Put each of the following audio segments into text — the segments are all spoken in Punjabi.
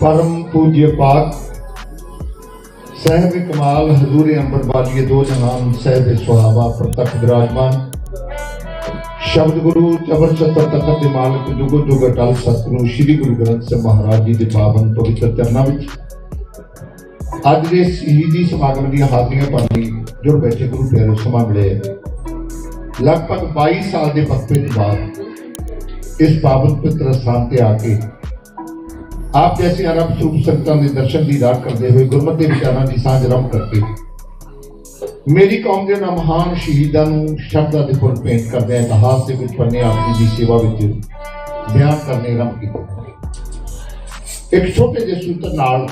ਪਰਮ ਪੂज्य ਪਾਕ। ਸਹਿਬ ਕਮਾਲ, ਹਜ਼ੂਰ ਅੰਬਰ ਵਾਲੀਏ ਦੋ ਜਹਾਨ ਸਹਿਬ ਸੁਹਾਵਾ, ਪ੍ਰਤੱਖ ਵਿਰਾਜਮਾਨ ਸ਼ਬਦ ਗੁਰੂ ਚਬਰ ਸਤਰ ਤਖਤ ਦੇ ਮਾਲਕ, ਜੁਗੋ ਜੁਗ ਅਟਲ ਸਤਿਗੁਰੂ ਸ੍ਰੀ ਗੁਰੂ ਗ੍ਰੰਥ ਸਾਹਿਬ ਮਹਾਰਾਜ ਜੀ ਦੇ ਪਾਵਨ ਪਵਿੱਤਰ ਚਰਨਾਂ ਵਿੱਚ। ਅੱਜ ਦੇ ਸ਼ਹੀਦੀ ਸਮਾਗਮ ਦੀਆਂ ਹਾਜ਼ਰੀਆਂ ਭਰਨੀ ਜੁੜ ਬੈਠੇ ਗੁਰੂ ਪਿਆਰੇ ਸਮਾਂ ਮਿਲੇ ਲਗਭਗ 22 ਸਾਲ ਦੇ ਵਕਫੇ ਤੋਂ ਬਾਅਦ ਇਸ ਪਾਵਨ ਪਵਿੱਤਰ ਸਥਾਨ ਤੇ ਆ ਕੇ ਆਪ ਜੈਸੇ ਅਰਬ ਸਰੂਪ ਸੰਤਾਂ ਦੇ ਦਰਸ਼ਨ ਦੀ ਰਾਹ ਕਰਦੇ ਹੋਏ ਗੁਰਮਤਿ ਦੇ ਵਿਚਾਰਾਂ ਦੀ ਸਾਂਝ ਰਮ ਕਰਕੇ ਮੇਰੀ ਕੌਮ ਦੇ ਮਹਾਨ ਸ਼ਹੀਦਾਂ ਨੂੰ ਸ਼ਬਦਾਂ ਦੇ ਫੁੱਲ ਭੇਂਟ ਕਰਦੇ ਇਤਿਹਾਸ ਦੇ ਵਿੱਚ ਪੰਨੇ ਆਪ ਦੀ ਸੇਵਾ ਵਿੱਚ ਬਿਆਨ ਕਰਨੇ ਰਮ ਕੀਤੇ ਇੱਕ ਛੋਟੇ ਜਿਹੇ ਸੂਤਰ ਨਾਲ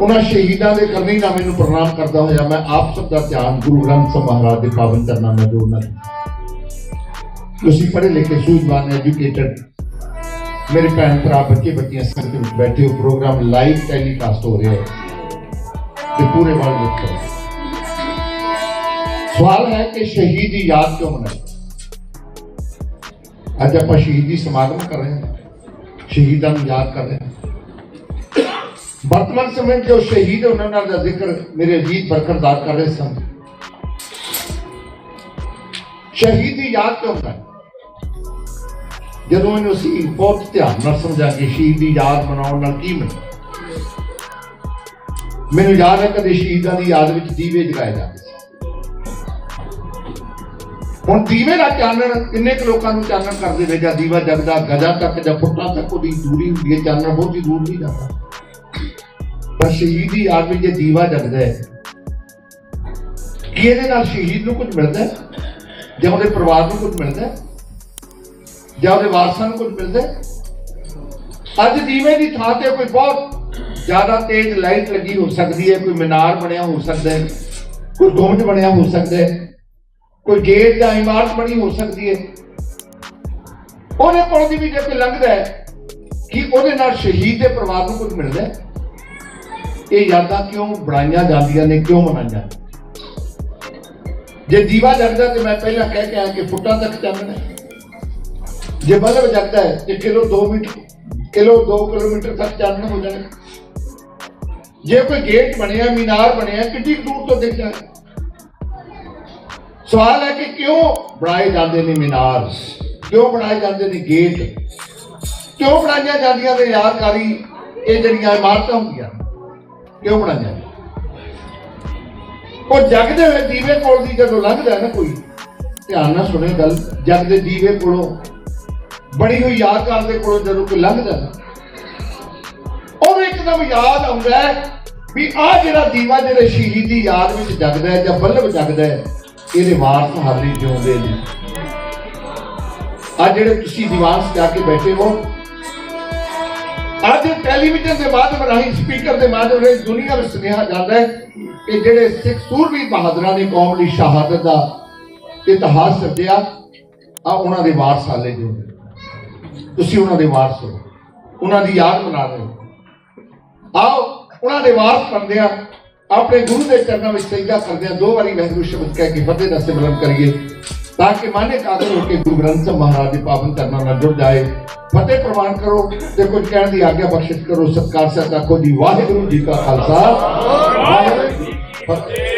ਉਹਨਾਂ ਸ਼ਹੀਦਾਂ ਦੇ ਕਰਨੀ ਨਾਮੇ ਨੂੰ ਪ੍ਰਣਾਮ ਕਰਦਾ ਹੋਇਆ ਮੈਂ ਆਪ ਸਭ ਦਾ ਧਿਆਨ ਗੁਰੂ ਗ੍ਰੰਥ ਸਾਹਿਬ ਮਹਾਰਾਜ ਦੇ ਪਾਵਨ ਚਰਨਾਂ ਨਾਲ ਜੋੜਨਾ ਤੁਸੀਂ ਪੜ੍ਹੇ ਲਿਖੇ, ਸੂਝਵਾਨ ਐਜੂਕੇਟਡ ਮੇਰੇ ਭੈਣ ਭਰਾ ਬੱਚੇ ਬੱਚੀਆਂ ਸੰਗਤ ਵਿੱਚ ਬੈਠੇ ਹੋ ਪ੍ਰੋਗਰਾਮ ਲਾਈਵ ਟੈਲੀਕਾਸਟ ਹੋ ਰਿਹਾ ਹੈ ਤੇ ਪੂਰੇ ਵਰਲਡ ਵਿੱਚ ਹੋ ਰਿਹਾ ਹੈ। ਸਵਾਲ ਹੈ ਕਿ ਸ਼ਹੀਦ ਦੀ ਯਾਦ ਕਿਉਂ ਮਨਾਈ ਅੱਜ ਆਪਾਂ ਸ਼ਹੀਦੀ ਸਮਾਗਮ ਕਰ ਰਹੇ ਹਾਂ ਸ਼ਹੀਦਾਂ ਨੂੰ ਯਾਦ ਕਰ ਰਹੇ ਹਾਂ ਵਰਤਮਾਨ ਸਮੇਂ ਵਿੱਚ ਜੋ ਸ਼ਹੀਦ ਉਹਨਾਂ ਨਾਲ ਦਾ ਜ਼ਿਕਰ ਮੇਰੇ ਅਜੀਤ ਬਰਖਰਦਾਰ ਕਰ ਰਹੇ ਸਨ ਜਦੋਂ ਇਹਨੂੰ ਅਸੀਂ ਬਹੁਤ ਧਿਆਨ ਨਾਲ ਸਮਝਾਂਗੇ, ਸ਼ਹੀਦ ਦੀ ਯਾਦ ਮਨਾਉਣ ਨਾਲ ਕੀ ਮਿਲਦਾ ਮੈਨੂੰ ਯਾਦ ਹੈ ਕਦੇ ਸ਼ਹੀਦਾਂ ਦੀ ਯਾਦ ਵਿੱਚ ਦੀਵੇ ਜਗਾਏ ਜਾਂਦੇ ਸੀ। ਹੁਣ ਦੀਵੇ ਦਾ ਚਾਨਣ ਕਿੰਨੇ ਕੁ ਲੋਕਾਂ ਨੂੰ ਚਾਨਣ ਕਰ ਦੇਵੇਗਾ ਦੀਵਾ ਜਗਦਾ, ਗਜਾ ਤੱਕ ਜਾਂ ਫੁੱਟਾਂ ਤੱਕ ਉਹਦੀ ਦੂਰੀ ਹੁੰਦੀ ਹੈ, ਚਾਨਣ ਬਹੁਤ ਹੀ ਦੂਰ ਨਹੀਂ ਜਾਂਦਾ। ਪਰ ਸ਼ਹੀਦ ਦੀ ਯਾਦ ਵਿੱਚ ਜੇ ਦੀਵਾ ਜਗਦਾ ਹੈ, ਕੀ ਇਹਦੇ ਨਾਲ ਸ਼ਹੀਦ ਨੂੰ ਕੁਝ ਮਿਲਦਾ ਹੈ? ਜਾਂ ਉਹਦੇ ਪਰਿਵਾਰ ਨੂੰ ਕੁਝ ਮਿਲਦਾ ਹੈ? ਜਾਂ ਉਹਦੇ ਵਾਰਸਾਂ ਨੂੰ ਕੁਝ ਮਿਲਦਾ? ਅੱਜ ਦੀਵੇ ਦੀ ਥਾਂ ਤੇ ਕੋਈ ਬਹੁਤ ਜ਼ਿਆਦਾ ਤੇਜ਼ ਲਾਈਟ ਲੱਗੀ ਹੋ ਸਕਦੀ ਹੈ, ਕੋਈ ਮੀਨਾਰ ਬਣਿਆ ਹੋ ਸਕਦਾ ਹੈ, ਕੋਈ ਗੁੰਮਟ ਬਣਿਆ ਹੋ ਸਕਦਾ ਹੈ, ਕੋਈ ਗੇਟ ਜਾਂ ਇਮਾਰਤ ਬਣੀ ਹੋ ਸਕਦੀ ਹੈ। ਉਹਦੇ ਕੋਲ ਦੀ ਵੀ ਜੇ ਕੋਈ ਲੰਘਦਾ ਹੈ, ਕਿ ਉਹਦੇ ਨਾਲ ਸ਼ਹੀਦ ਦੇ ਪਰਿਵਾਰ ਨੂੰ ਕੁਝ ਮਿਲਦਾ ਹੈ? ਇਹ ਯਾਦਾਂ ਕਿਉਂ ਬਣਾਈਆਂ ਜਾਂਦੀਆਂ ਨੇ, ਕਿਉਂ ਮਨਾਈਆਂ ਜੇ ਦੀਵਾ ਜਗਦਾ ਤੇ ਮੈਂ ਪਹਿਲਾਂ ਕਹਿ ਕੇ ਆਇਆ ਕਿ ਫੁੱਟਾਂ ਤੱਕ ਚਾਨਣਾ ਜੇ ਬਲਬ ਜਗਦਾ ਹੈ, ਤੇ ਕਿਲੋ 2 ਮੀਟਰ, ਕਿਲੋ 2 ਕਿਲੋਮੀਟਰ ਤੱਕ ਚਾਨਣ ਹੋ ਜਾਣਾ ਜੇ ਕੋਈ ਗੇਟ ਬਣਿਆ, ਮੀਨਾਰ ਬਣਿਆ, ਕਿੰਨੀ ਕੁ ਦੂਰ ਤੋਂ ਦਿਖਦਾ ਸਵਾਲ ਹੈ ਕਿ ਕਿਉਂ ਬਣਾਏ ਜਾਂਦੇ ਨੇ ਮੀਨਾਰ? ਕਿਉਂ ਬਣਾਏ ਜਾਂਦੇ ਨੇ ਗੇਟ? ਕਿਉਂ ਬਣਾਈਆਂ ਜਾਂਦੀਆਂ ਨੇ ਯਾਦਗਾਰੀ ਇਹ ਜਿਹੜੀਆਂ ਇਮਾਰਤਾਂ ਹੁੰਦੀਆਂ, ਕਿਉਂ ਬਣਾਈਆਂ ਉਹ ਜਗਦੇ ਹੋਏ ਦੀਵੇ ਕੋਲ ਦੀ ਜਦੋਂ ਲੰਘਦਾ ਨਾ ਕੋਈ, ਧਿਆਨ ਨਾਲ ਸੁਣੇ ਗੱਲ ਜਗਦੇ ਦੀਵੇ ਕੋਲੋਂ ਬਣੀ ਹੋਈ ਯਾਦਗਾਰ ਦੇ ਕੋਲੋਂ ਜਦੋਂ ਕੋਈ ਲੰਘਦਾ ਨਾ ਉਹਨੂੰ ਇੱਕਦਮ ਯਾਦ ਆਉਂਦਾ ਵੀ ਆ ਜਿਹੜਾ ਦੀਵਾ ਜਿਹੜੇ ਸ਼ਹੀਦ ਦੀ ਯਾਦ ਵਿੱਚ ਜਗਦਾ ਹੈ ਜਾਂ ਬਲਬ ਜਗਦਾ ਹੈ, ਇਹਦੇ ਵਾਰਸ ਹਾਲੇ ਜਿਉਂਦੇ ਨੇ। ਆ ਜਿਹੜੇ ਤੁਸੀਂ ਦੀਵਾਨ ਸਜਾ ਕੇ ਬੈਠੇ ਹੋ, ਅੱਜ ਟੈਲੀਵਿਜ਼ਨ ਦੇ ਮਾਧਿਅਮ ਰਾਹੀਂ, ਸਪੀਕਰ ਦੇ ਮਾਧਿਅਮ ਰਾਹੀਂ ਦੁਨੀਆ ਵਿੱਚ ਸੁਨੇਹਾ ਜਾਂਦਾ ਹੈ ਕਿ ਜਿਹੜੇ ਸਿੱਖ ਸੂਰਬੀਰ ਬਹਾਦਰਾਂ ਨੇ ਕੌਮ ਲਈ ਸ਼ਹਾਦਤ ਦਾ ਇਤਿਹਾਸ ਸਿਰਜਿਆ ਆ ਉਹਨਾਂ ਦੇ ਵਾਰਸ ਹਾਲੇ ਜਿਉਂਦੇ ਤੁਸੀਂ ਉਹਨਾਂ ਦੇ ਵਾਰਸ ਹੋ। ਉਹਨਾਂ ਦੀ ਯਾਦ ਮਨਾ ਰਹੇ ਹੋ। ਆਓ, ਉਹਨਾਂ ਦੇ ਵਾਰਸ ਬਣਦੇ ਆ ਆਪਣੇ ਗੁਰੂ ਦੇ ਚਰਨਾਂ ਵਿੱਚ ਸਜਦਾ ਕਰਦੇ ਆ ਦੋ ਵਾਰੀ ਵਾਹਿਗੁਰੂ ਸ਼ਬਦ ਕਹਿ ਕੇ ਫਤਿਹ ਦਾ ਸਿਮਰਨ ਕਰੀਏ ਤਾਂ ਕਿ ਮਾਨੇ ਕਾਦਰ ਹੋ ਕੇ ਗੁਰੂ ਗ੍ਰੰਥ ਸਾਹਿਬ ਮਹਾਰਾਜ ਦੇ ਪਾਵਨ ਚਰਨਾਂ ਨਾਲ ਜੁੜ ਜਾਏ। ਫਤਿਹ ਪ੍ਰਵਾਨ ਕਰੋ ਤੇ ਕੁਝ ਕਹਿਣ ਦੀ ਆਗਿਆ ਬਖਸ਼ਿਸ਼ ਕਰੋ। ਸਤਕਾਰ ਸਹਿਤ ਆਖੋ ਜੀ ਵਾਹਿਗੁਰੂ ਜੀ ਕਾ ਖਾਲਸਾ। ਵਾਹਿਗੁਰੂ ਜੀ ਕੀ ਫਤਿਹ।